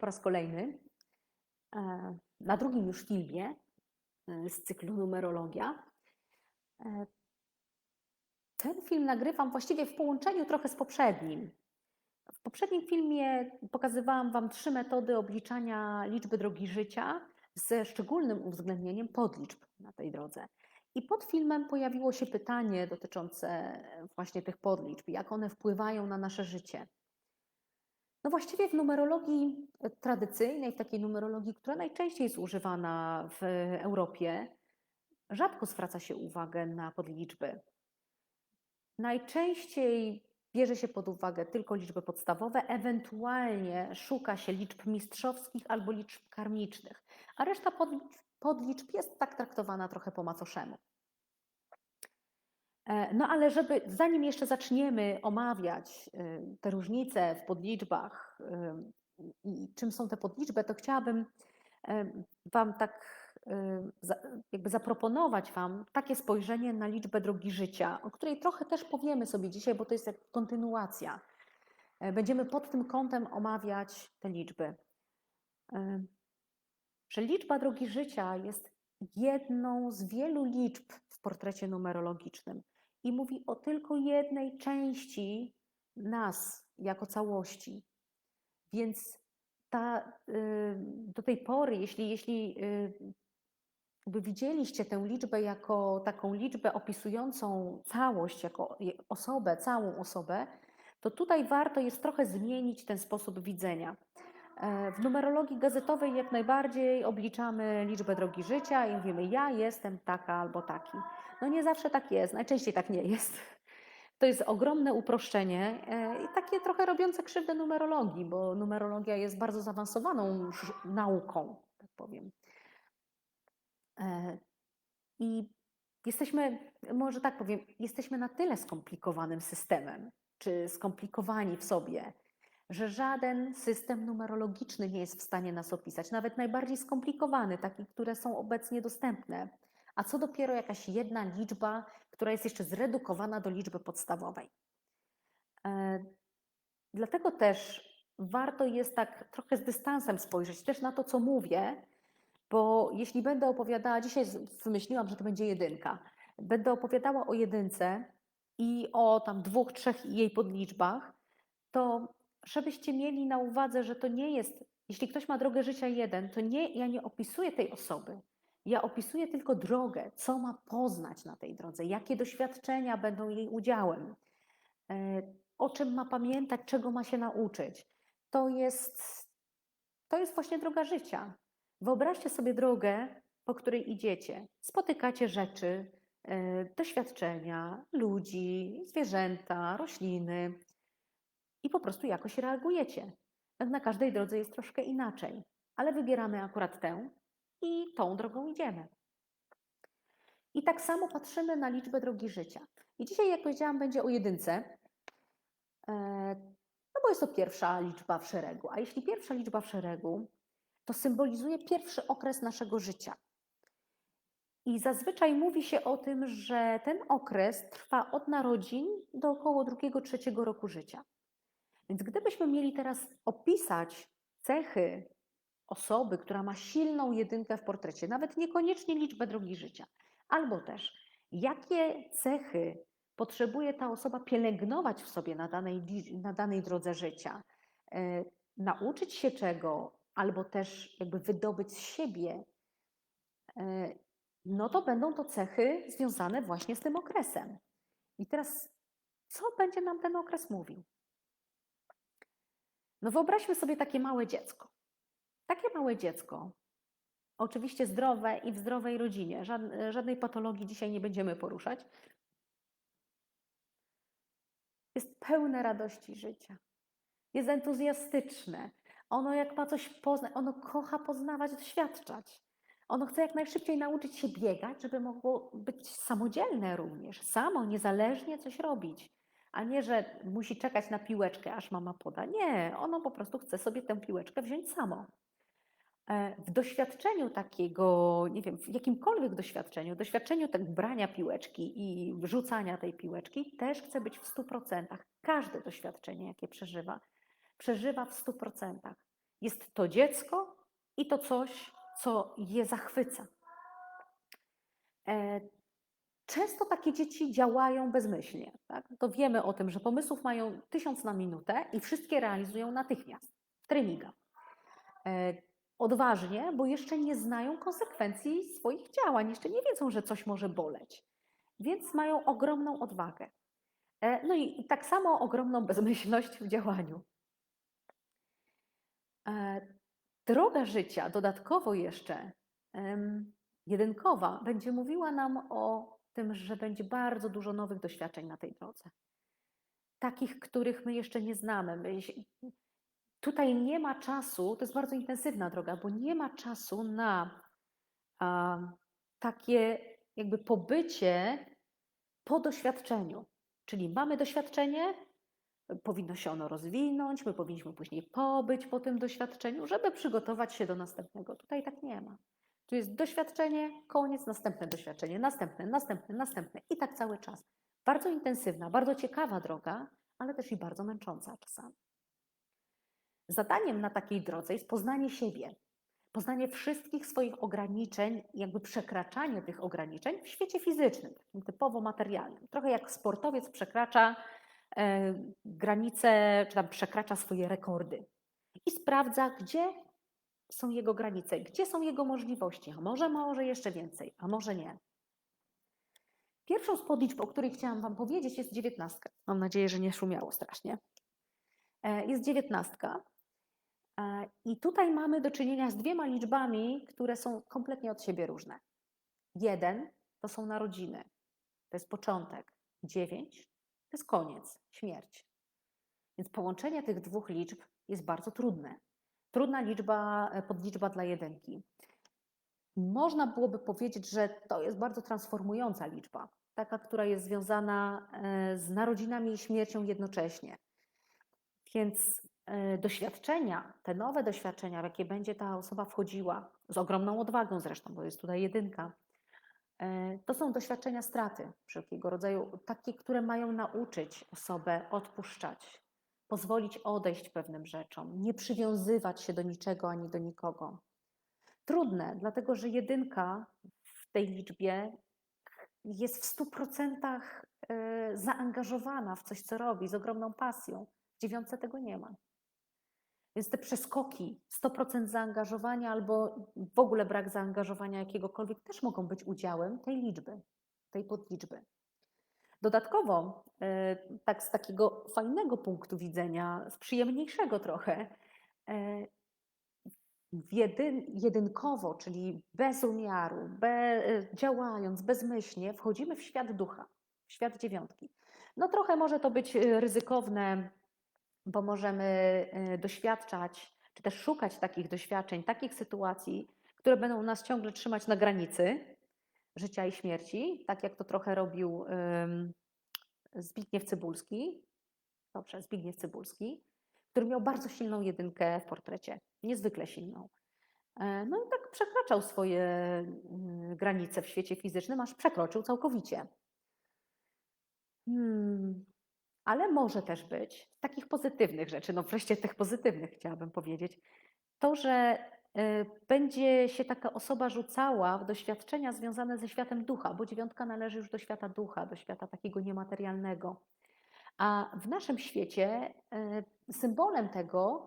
po raz kolejny e, na drugim już filmie e, z cyklu Numerologia. E, ten film nagrywam właściwie w połączeniu trochę z poprzednim. W poprzednim filmie pokazywałam Wam trzy metody obliczania liczby drogi życia ze szczególnym uwzględnieniem podliczb na tej drodze. I pod filmem pojawiło się pytanie dotyczące właśnie tych podliczb, jak one wpływają na nasze życie. No właściwie w numerologii tradycyjnej, w takiej numerologii, która najczęściej jest używana w Europie, rzadko zwraca się uwagę na podliczby. Najczęściej bierze się pod uwagę tylko liczby podstawowe, ewentualnie szuka się liczb mistrzowskich albo liczb karmicznych, a reszta podliczb, podliczb jest tak traktowana trochę po macoszemu. E, no ale żeby, zanim jeszcze zaczniemy omawiać e, te różnice w podliczbach e, i czym są te podliczby, to chciałabym Wam tak jakby zaproponować Wam takie spojrzenie na liczbę drogi życia, o której trochę też powiemy sobie dzisiaj, bo to jest jak kontynuacja. Będziemy pod tym kątem omawiać te liczby. Że liczba drogi życia jest jedną z wielu liczb w portrecie numerologicznym i mówi o tylko jednej części nas jako całości. Więc ta, do tej pory, jeśli, jeśli by widzieliście tę liczbę jako taką liczbę opisującą całość, jako osobę, całą osobę, to tutaj warto jest trochę zmienić ten sposób widzenia. E, w numerologii gazetowej jak najbardziej obliczamy liczbę drogi życia i mówimy, ja jestem taka albo taki. No nie zawsze tak jest, najczęściej tak nie jest. To jest ogromne uproszczenie e, i takie trochę robiące krzywdę numerologii, bo numerologia jest bardzo zaawansowaną nauką, tak powiem. E, I jesteśmy, może tak powiem, jesteśmy na tyle skomplikowanym systemem, czy skomplikowani w sobie, że żaden system numerologiczny nie jest w stanie nas opisać, nawet najbardziej skomplikowany, taki, które są obecnie dostępne. A co dopiero jakaś jedna liczba, która jest jeszcze zredukowana do liczby podstawowej. E, dlatego też warto jest tak trochę z dystansem spojrzeć też na to, co mówię, bo jeśli będę opowiadała, dzisiaj wymyśliłam, że to będzie jedynka, będę opowiadała o jedynce i o tam dwóch, trzech jej podliczbach, to żebyście mieli na uwadze, że to nie jest, jeśli ktoś ma drogę życia jeden, to nie, ja nie opisuję tej osoby. Ja opisuję tylko drogę, co ma poznać na tej drodze, jakie doświadczenia będą jej udziałem, e, o czym ma pamiętać, czego ma się nauczyć. To jest, to jest właśnie droga życia. Wyobraźcie sobie drogę, po której idziecie. Spotykacie rzeczy, e, doświadczenia, ludzi, zwierzęta, rośliny i po prostu jakoś reagujecie. Na każdej drodze jest troszkę inaczej, ale wybieramy akurat tę i tą drogą idziemy. I tak samo patrzymy na liczbę drogi życia. I dzisiaj, jak powiedziałam, będzie o jedynce, e, no bo jest to pierwsza liczba w szeregu. A jeśli pierwsza liczba w szeregu, to symbolizuje pierwszy okres naszego życia. I zazwyczaj mówi się o tym, że ten okres trwa od narodzin do około drugiego, trzeciego roku życia. Więc gdybyśmy mieli teraz opisać cechy osoby, która ma silną jedynkę w portrecie, nawet niekoniecznie liczbę drogi życia, albo też jakie cechy potrzebuje ta osoba pielęgnować w sobie na danej, na danej drodze życia, e, nauczyć się czego, albo też jakby wydobyć z siebie, e, no to będą to cechy związane właśnie z tym okresem. I teraz, co będzie nam ten okres mówił? No wyobraźmy sobie takie małe dziecko. Takie małe dziecko, oczywiście zdrowe i w zdrowej rodzinie, żadnej patologii dzisiaj nie będziemy poruszać, jest pełne radości życia. Jest entuzjastyczne. Ono jak ma coś poznać, ono kocha poznawać, doświadczać. Ono chce jak najszybciej nauczyć się biegać, żeby mogło być samodzielne również, samo, niezależnie coś robić a nie, że musi czekać na piłeczkę, aż mama poda. Nie, ono po prostu chce sobie tę piłeczkę wziąć samo. E, w doświadczeniu takiego, nie wiem, w jakimkolwiek doświadczeniu, doświadczeniu tak brania piłeczki i wrzucania tej piłeczki, też chce być w 100%. Każde doświadczenie, jakie przeżywa, przeżywa w 100%. Jest to dziecko i to coś, co je zachwyca. Często takie dzieci działają bezmyślnie. Tak? To wiemy o tym, że pomysłów mają tysiąc na minutę i wszystkie realizują natychmiast, w treningach. E, Odważnie, bo jeszcze nie znają konsekwencji swoich działań, jeszcze nie wiedzą, że coś może boleć, więc mają ogromną odwagę. E, No i tak samo ogromną bezmyślność w działaniu. E, Droga życia, dodatkowo jeszcze jedynkowa, będzie mówiła nam o tym, że będzie bardzo dużo nowych doświadczeń na tej drodze. Takich, których my jeszcze nie znamy. My Tutaj nie ma czasu, to jest bardzo intensywna droga, bo nie ma czasu na a, takie jakby pobycie po doświadczeniu. Czyli mamy doświadczenie, powinno się ono rozwinąć, my powinniśmy później pobyć po tym doświadczeniu, żeby przygotować się do następnego. Tutaj tak nie ma. Tu jest doświadczenie, koniec, następne doświadczenie, następne, następne, następne i tak cały czas. Bardzo intensywna, bardzo ciekawa droga, ale też i bardzo męcząca czasami. Zadaniem na takiej drodze jest poznanie siebie, poznanie wszystkich swoich ograniczeń, jakby przekraczanie tych ograniczeń w świecie fizycznym, takim typowo materialnym. Trochę jak sportowiec przekracza e, granice, czy tam przekracza swoje rekordy i sprawdza, gdzie są jego granice, gdzie są jego możliwości, a może może jeszcze więcej, a może nie. Pierwszą z podliczb, o której chciałam Wam powiedzieć, jest dziewiętnastka. Mam nadzieję, że nie szumiało strasznie. E, Jest dziewiętnastka. E, I tutaj mamy do czynienia z dwiema liczbami, które są kompletnie od siebie różne. Jeden to są narodziny, to jest początek. Dziewięć to jest koniec, śmierć. Więc połączenie tych dwóch liczb jest bardzo trudne. Trudna liczba, e, podliczba dla jedynki. Można byłoby powiedzieć, że to jest bardzo transformująca liczba, taka, która jest związana e, z narodzinami i śmiercią jednocześnie. Więc e, doświadczenia, te nowe doświadczenia, w jakie będzie ta osoba wchodziła, z ogromną odwagą zresztą, bo jest tutaj jedynka, to są doświadczenia straty wszelkiego rodzaju, takie, które mają nauczyć osobę odpuszczać, pozwolić odejść pewnym rzeczom, nie przywiązywać się do niczego ani do nikogo. Trudne, dlatego że jedynka w tej liczbie jest w stu procentach e, zaangażowana w coś, co robi, z ogromną pasją. W dziewiątce tego nie ma. Więc te przeskoki, 100% zaangażowania albo w ogóle brak zaangażowania jakiegokolwiek też mogą być udziałem tej liczby, tej podliczby. Dodatkowo, e, tak z takiego fajnego punktu widzenia, z przyjemniejszego trochę, e, jedyn, jedynkowo, czyli bez umiaru, be, e, działając bezmyślnie, wchodzimy w świat ducha, w świat dziewiątki. No trochę może to być ryzykowne, bo możemy doświadczać, czy też szukać takich doświadczeń, takich sytuacji, które będą nas ciągle trzymać na granicy życia i śmierci, tak jak to trochę robił Zbigniew Cybulski, dobrze, Zbigniew Cybulski, który miał bardzo silną jedynkę w portrecie, niezwykle silną. E, No i tak przekraczał swoje mm, granice w świecie fizycznym, aż przekroczył całkowicie. Hmm. Ale może też być takich pozytywnych rzeczy, no wreszcie tych pozytywnych chciałabym powiedzieć, to, że y, będzie się taka osoba rzucała w doświadczenia związane ze światem ducha, bo dziewiątka należy już do świata ducha, do świata takiego niematerialnego. A w naszym świecie y, symbolem tego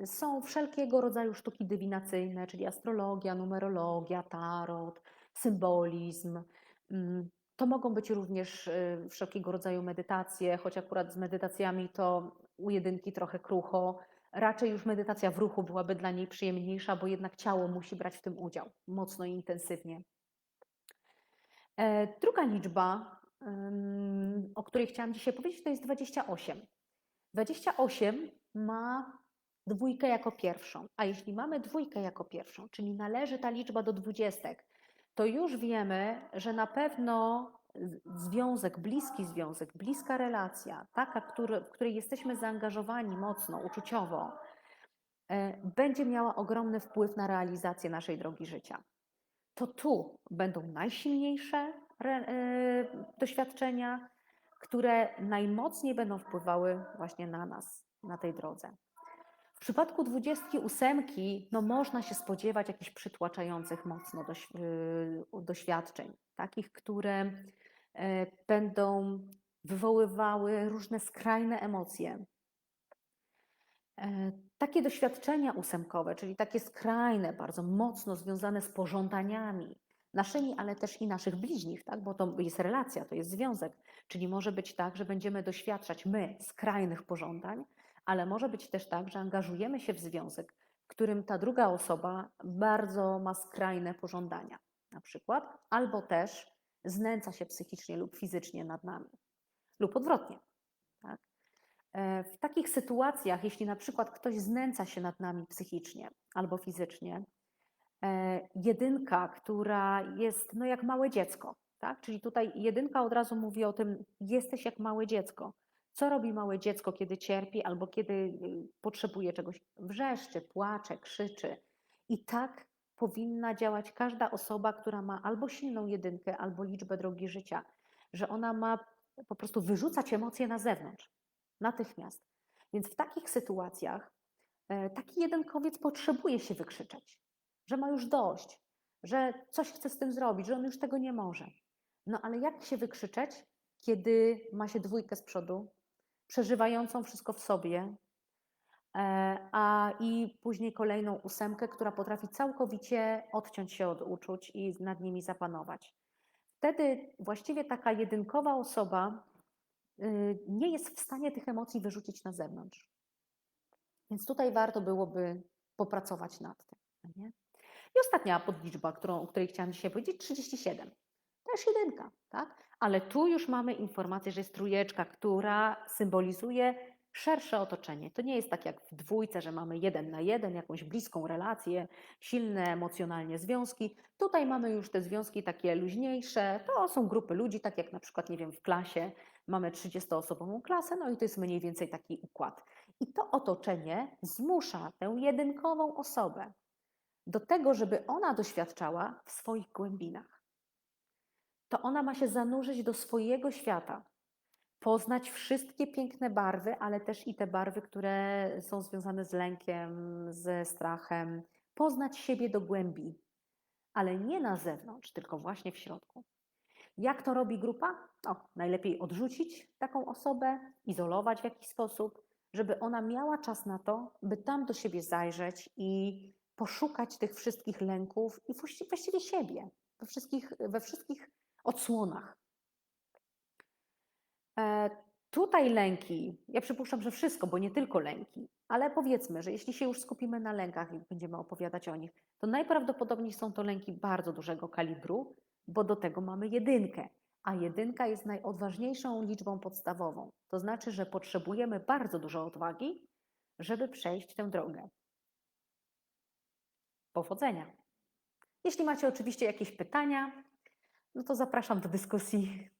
y, są wszelkiego rodzaju sztuki dywinacyjne, czyli astrologia, numerologia, tarot, symbolizm. Mm, To mogą być również wszelkiego rodzaju medytacje, choć akurat z medytacjami to u jedynki trochę krucho. Raczej już medytacja w ruchu byłaby dla niej przyjemniejsza, bo jednak ciało musi brać w tym udział mocno i intensywnie. E, Druga liczba, o której chciałam dzisiaj powiedzieć, to jest 28. 28 ma dwójkę jako pierwszą, a jeśli mamy dwójkę jako pierwszą, czyli należy ta liczba do dwudziestek, to już wiemy, że na pewno związek, bliski związek, bliska relacja, taka, który, w której jesteśmy zaangażowani mocno, uczuciowo, e, będzie miała ogromny wpływ na realizację naszej drogi życia. To tu będą najsilniejsze e, doświadczenia, które najmocniej będą wpływały właśnie na nas, na tej drodze. W przypadku 28 no można się spodziewać jakichś przytłaczających mocno doś- y, doświadczeń, takich, które e, będą wywoływały różne skrajne emocje. E, Takie doświadczenia ósemkowe, czyli takie skrajne, bardzo mocno związane z pożądaniami naszymi, ale też i naszych bliźnich, tak? bo to jest relacja, to jest związek. Czyli może być tak, że będziemy doświadczać my skrajnych pożądań, ale może być też tak, że angażujemy się w związek, w którym ta druga osoba bardzo ma skrajne pożądania, na przykład, albo też znęca się psychicznie lub fizycznie nad nami, lub odwrotnie. Tak? E, W takich sytuacjach, jeśli na przykład ktoś znęca się nad nami psychicznie albo fizycznie, e, jedynka, która jest no jak małe dziecko, tak? Czyli tutaj jedynka od razu mówi o tym, jesteś jak małe dziecko. Co robi małe dziecko, kiedy cierpi albo kiedy y, potrzebuje czegoś? Wrzeszczy, płacze, krzyczy. I tak powinna działać każda osoba, która ma albo silną jedynkę, albo liczbę drogi życia, że ona ma po prostu wyrzucać emocje na zewnątrz, natychmiast. Więc w takich sytuacjach e, taki jedynkowiec potrzebuje się wykrzyczeć, że ma już dość, że coś chce z tym zrobić, że on już tego nie może. No ale jak się wykrzyczeć, kiedy ma się dwójkę z przodu, przeżywającą wszystko w sobie, e, a i później kolejną ósemkę, która potrafi całkowicie odciąć się od uczuć i nad nimi zapanować. Wtedy właściwie taka jedynkowa osoba y, nie jest w stanie tych emocji wyrzucić na zewnątrz. Więc tutaj warto byłoby popracować nad tym. no Nie? I ostatnia podliczba, którą, o której chciałam dzisiaj powiedzieć, 37. Też jedynka, tak? Ale tu już mamy informację, że jest trójeczka, która symbolizuje szersze otoczenie. To nie jest tak jak w dwójce, że mamy jeden na jeden, jakąś bliską relację, silne emocjonalnie związki. Tutaj mamy już te związki takie luźniejsze. To są grupy ludzi, tak jak na przykład, nie wiem, w klasie mamy 30-osobową klasę, no i to jest mniej więcej taki układ. I to otoczenie zmusza tę jedynkową osobę do tego, żeby ona doświadczała w swoich głębinach. To ona ma się zanurzyć do swojego świata, poznać wszystkie piękne barwy, ale też i te barwy, które są związane z lękiem, ze strachem, poznać siebie do głębi, ale nie na zewnątrz, tylko właśnie w środku. Jak to robi grupa? Najlepiej odrzucić taką osobę, izolować w jakiś sposób, żeby ona miała czas na to, by tam do siebie zajrzeć i poszukać tych wszystkich lęków i właści- właściwie siebie we wszystkich, we wszystkich odsłonach. E, Tutaj lęki, ja przypuszczam, że wszystko, bo nie tylko lęki, ale powiedzmy, że jeśli się już skupimy na lękach i będziemy opowiadać o nich, to najprawdopodobniej są to lęki bardzo dużego kalibru, bo do tego mamy jedynkę, a jedynka jest najodważniejszą liczbą podstawową. To znaczy, że potrzebujemy bardzo dużo odwagi, żeby przejść tę drogę. Powodzenia. Jeśli macie oczywiście jakieś pytania, no to zapraszam do dyskusji